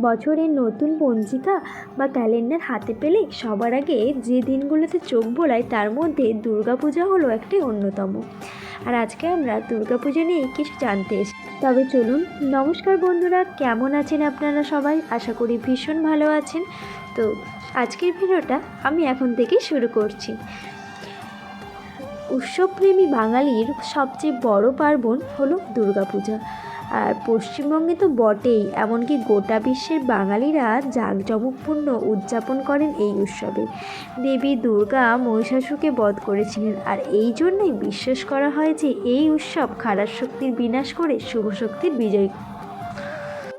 বছরের নতুন পঞ্জিকা বা ক্যালেন্ডার হাতে পেলে সবার আগে যে দিনগুলোতে চোখ বোলায় তার মধ্যে দুর্গাপূজা হলো একটি অন্যতম। আর আজকে আমরা দুর্গাপূজা নিয়ে কিছু জানতে এসেছি। তবে চলুন, নমস্কার বন্ধুরা, কেমন আছেন আপনারা সবাই? আশা করি ভীষণ ভালো আছেন। তো আজকের ভিডিওটা আমি এখন থেকে শুরু করছি। উৎসবপ্রেমী বাঙালির সবচেয়ে বড় পার্বণ হলো দুর্গাপূজা। আর পশ্চিমবঙ্গে তো বটেই, এমনকি গোটা বিশ্বের বাঙালিরা জাঁকজমকপূর্ণ উদযাপন করেন এই উৎসবে। দেবী, দুর্গা মহিষাসুকে বধ করেছিলেন, আর এই জন্যই বিশ্বাস করা হয় যে এই উৎসব খারাপ শক্তির বিনাশ করে শুভ শক্তির বিজয়।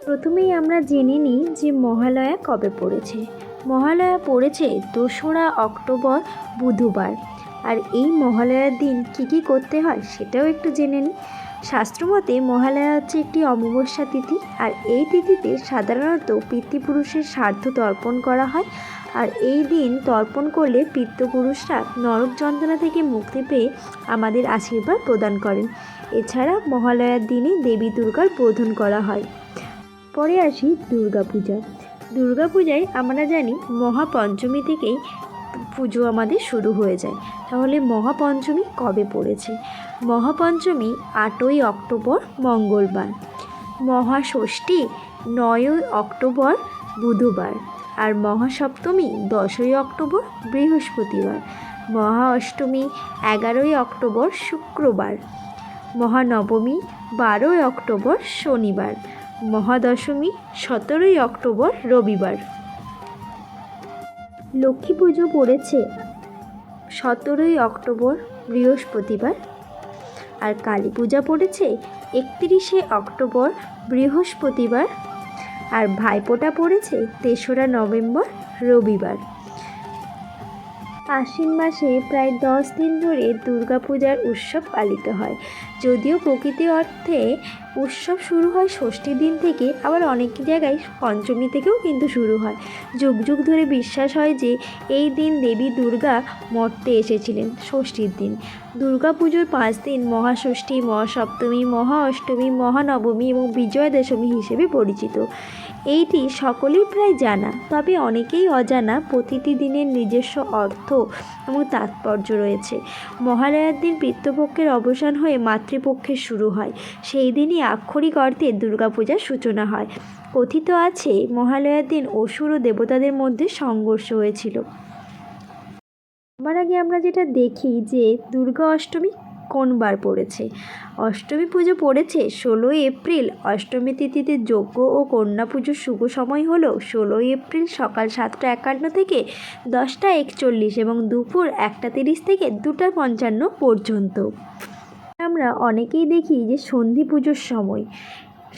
প্রথমেই আমরা জেনে নিই যে মহালয়া কবে পড়েছে। মহালয়া পড়েছে দোসরা অক্টোবর বুধবার। আর এই মহালয়ার দিন কী কী করতে হয় সেটাও একটু জেনে নিই। শাস্ত্রমতে মহালয়া হচ্ছে একটি অমাবস্যা তিথি, আর এই তিথিতে সাধারণত পিতৃপুরুষের শ্রাদ্ধ তর্পণ করা হয়। আর এই দিন তর্পণ করলে পিতৃপুরুষরা নরক যন্ত্রণা থেকে মুক্তি পেয়ে আমাদের আশীর্বাদ প্রদান করেন। এছাড়া মহালয়ার দিনে দেবী দুর্গার বোধন করা হয়। পরে আসি দুর্গাপূজা। দুর্গাপূজায় আমরা জানি মহাপঞ্চমী থেকেই পুজো আমাদের শুরু হয়ে যায়। তাহলে মহাপঞ্চমী কবে পড়েছে? মহাপঞ্চমী আটই অক্টোবর মঙ্গলবার। মহাষষ্ঠী নয়ই অক্টোবর বুধবার। আর মহাসপ্তমী দশই অক্টোবর বৃহস্পতিবার। মহা অষ্টমী এগারোই অক্টোবর শুক্রবার। মহানবমী বারোই অক্টোবর শনিবার। মহাদশমী সতেরোই অক্টোবর রবিবার। লক্ষ্মী পুজো পড়েছে সতেরোই অক্টোবর, বৃহস্পতিবার। আর কালী পূজা পড়েছে একত্রিশে অক্টোবর, বৃহস্পতিবার। আর ভাইপোটা পড়েছে তেসরা নভেম্বর, রবিবার। আশ্বিন মাসে প্রায় দশ দিন ধরে দুর্গাপূজার উৎসব পালিত হয়। যদিও প্রকৃতি অর্থে উৎসব শুরু হয় ষষ্ঠীর দিন থেকে, আবার অনেক জায়গায় পঞ্চমী থেকেও কিন্তু শুরু হয়। যুগ যুগ ধরে বিশ্বাস হয় যে এই দিন দেবী দুর্গা মর্তে এসেছিলেন ষষ্ঠীর দিন। দুর্গা পুজোর পাঁচ দিন মহাষষ্ঠী, মহাসপ্তমী মহা অষ্টমী মহানবমী এবং বিজয়া দশমী হিসেবে পরিচিত। এইটি সকলেই প্রায় জানা, তবে অনেকেই অজানা প্রতিটি দিনের নিজস্ব অর্থ এবং তাৎপর্য রয়েছে। মহালয়ার দিন পিতৃপক্ষের অবসান হয়ে মাতৃপক্ষের শুরু হয়। সেই দিনই আক্ষরিক অর্থে দুর্গাপূজার সূচনা হয়। কথিত আছে, মহালয়ার দিন অসুর ও দেবতাদের মধ্যে সংঘর্ষ হয়েছিল। আমার আগে আমরা যেটা দেখি যে দুর্গা অষ্টমী কোন বার পড়েছে? অষ্টমী পুজো পড়েছে ষোলোই এপ্রিল। অষ্টমী তিথিতে যজ্ঞ ও কন্যা পুজোর শুভ সময় হল ষোলোই এপ্রিল সকাল সাতটা একান্ন থেকে দশটা একচল্লিশ এবং দুপুর একটা তিরিশ থেকে দুটা পঞ্চান্ন পর্যন্ত। আমরা অনেকেই দেখি যে সন্ধি পুজোর সময়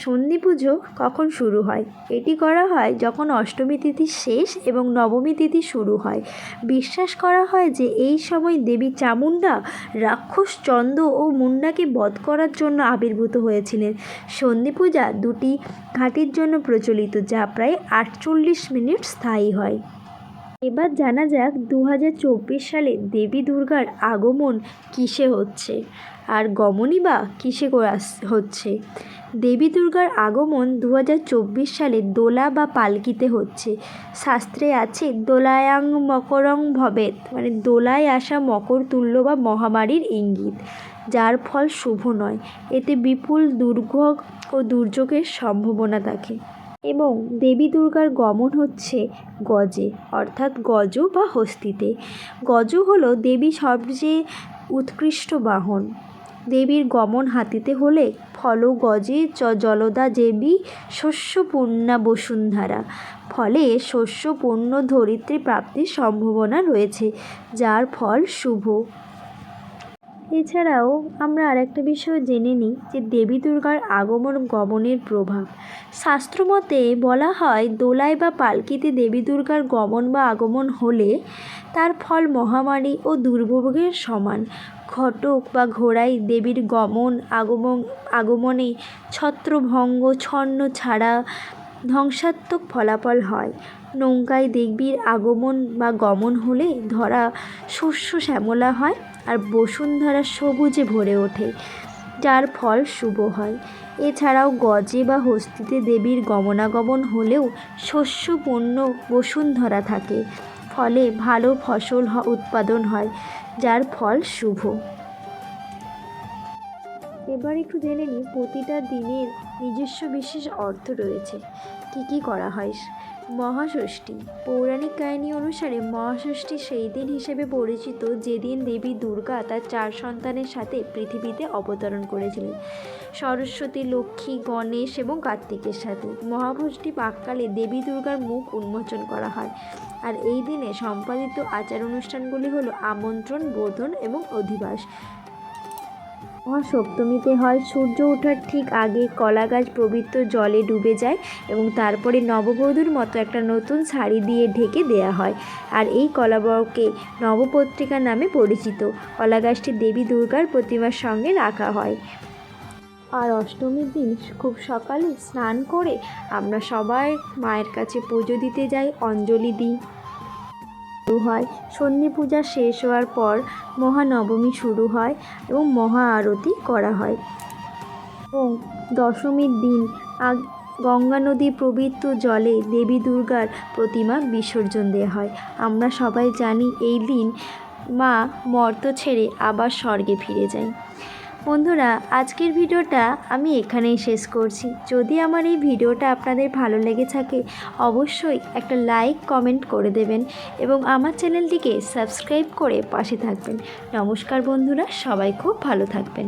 সন্ধি পুজো কখন শুরু হয়? এটি করা হয় যখন অষ্টমী তিথি শেষ এবং নবমী তিথি শুরু হয়। বিশ্বাস করা হয় যে এই সময় দেবী চামুণ্ডা, রাক্ষস চন্দ ও মুন্ডাকে বধ করার জন্য আবির্ভূত হয়েছিলেন। সন্ধি পূজা দুটি ঘাটির জন্য প্রচলিত, যা প্রায় আটচল্লিশ মিনিট স্থায়ী হয়। এবার জানা যাক দু হাজার চব্বিশ সালে দেবী দুর্গার আগমন কিসে হচ্ছে আর গমনই বা কিসে হচ্ছে। দেবী দুর্গার আগমন দু হাজার চব্বিশ সালে দোলা বা পালকিতে হচ্ছে। শাস্ত্রে আছে দোলায়াং মকরং ভবেত মানে দোলায় আসা মকর তুল্য বা মহামারীর ইঙ্গিত, যার ফল শুভ নয়। এতে বিপুল দুর্ভোগ ও দুর্যোগের সম্ভাবনা থাকে। এবং দেবী দুর্গার গমন হচ্ছে গজে, অর্থাৎ গজ বা হস্তিতে। গজ হলো দেবী সবচেয়ে উৎকৃষ্ট বাহন। দেবীর গমন হাতিতে হলে ফল গজে চ জলদা দেবী শস্যপূর্ণা বসুন্ধারা। ফলে শস্য পূর্ণ ধরিত্রী প্রাপ্তির সম্ভাবনা রয়েছে, যার ফল শুভ। এছাড়াও আমরা আরেকটা বিষয় জেনে নিই যে দেবী দুর্গার আগমন গমনের প্রভাব। শাস্ত্রমতে বলা হয়, দোলায় বা পালকিতে দেবী দুর্গার গমন বা আগমন হলে তার ফল মহামারী ও দুর্ভোগের সমান। ঘটক বা ঘোড়ায় দেবীর গমন আগমন, আগমনে ছত্রভঙ্গ, ছন্ন ছাড়া ধ্বংসাত্মক ফলাফল হয়। নৌকায় দেবীর আগমন বা গমন হলে ধরা শস্য শ্যামলা হয়। আর বসুন্ধরা সবুজে ভরে ওঠে, যার ফল শুভ হয়। এছাড়াও গজে বা হস্তিতে দেবীর গমনাগমন হলেও শস্য পণ্য বসুন্ধরা থাকে। ফলে ভালো ফসল উৎপাদন হয়, যার ফল শুভ। এবার একটু জেনে নিই, প্রতিটা দিনের নিজস্ব বিশেষ অর্থ রয়েছে। কী কী করা হয়? মহাষষ্ঠী। পৌরাণিক কাহিনী অনুসারে মহাষষ্ঠী সেই দিন হিসেবে পরিচিত যেদিন দেবী দুর্গা তার চার সন্তানের সাথে পৃথিবীতে অবতরণ করেছিলেন। সরস্বতী, লক্ষ্মী, গণেশ এবং কার্তিকের সাথে। মহাষষ্ঠী পাককালে দেবী দুর্গার মুখ উন্মোচন করা হয়। আর এই দিনে সম্পাদিত আচার অনুষ্ঠানগুলি হলো আমন্ত্রণ, বোধন এবং অধিবাস। মহাসপ্তমীতে হয় সূর্য ওঠার ঠিক আগে কলা গাছ পবিত্র জলে ডুবে যায় এবং তারপরে নববধূর মতো একটা নতুন শাড়ি দিয়ে ঢেকে দেয়া হয়। আর এই কলাবকে নবপত্রিকা নামে পরিচিত। কলা গাছটি দেবী দুর্গার প্রতিমার সঙ্গে রাখা হয়। আর অষ্টমীর দিন খুব সকালে স্নান করে আমরা সবাই মায়ের কাছে পুজো দিতে যাই, অঞ্জলি দিই। শুরু হয়। সন্ধি পূজা শেষ হওয়ার পর মহানবমী শুরু হয় এবং মহা আরতি করা হয়। এবং দশমীর দিন আগ- গঙ্গা নদী পবিত্র জলে দেবী দুর্গার প্রতিমা বিসর্জন দেওয়া হয়। আমরা সবাই জানি এই দিন মা মর্ত ছেড়ে আবার স্বর্গে ফিরে যায় বন্ধুরা, আজকের ভিডিওটা আমি এখানেই শেষ করছি। যদি আমার এই ভিডিওটা আপনাদের ভালো লেগে থাকে, অবশ্যই একটা লাইক, কমেন্ট করে দেবেন এবং আমার চ্যানেলটিকে সাবস্ক্রাইব করে পাশে থাকবেন। নমস্কার বন্ধুরা, সবাই খুব ভালো থাকবেন।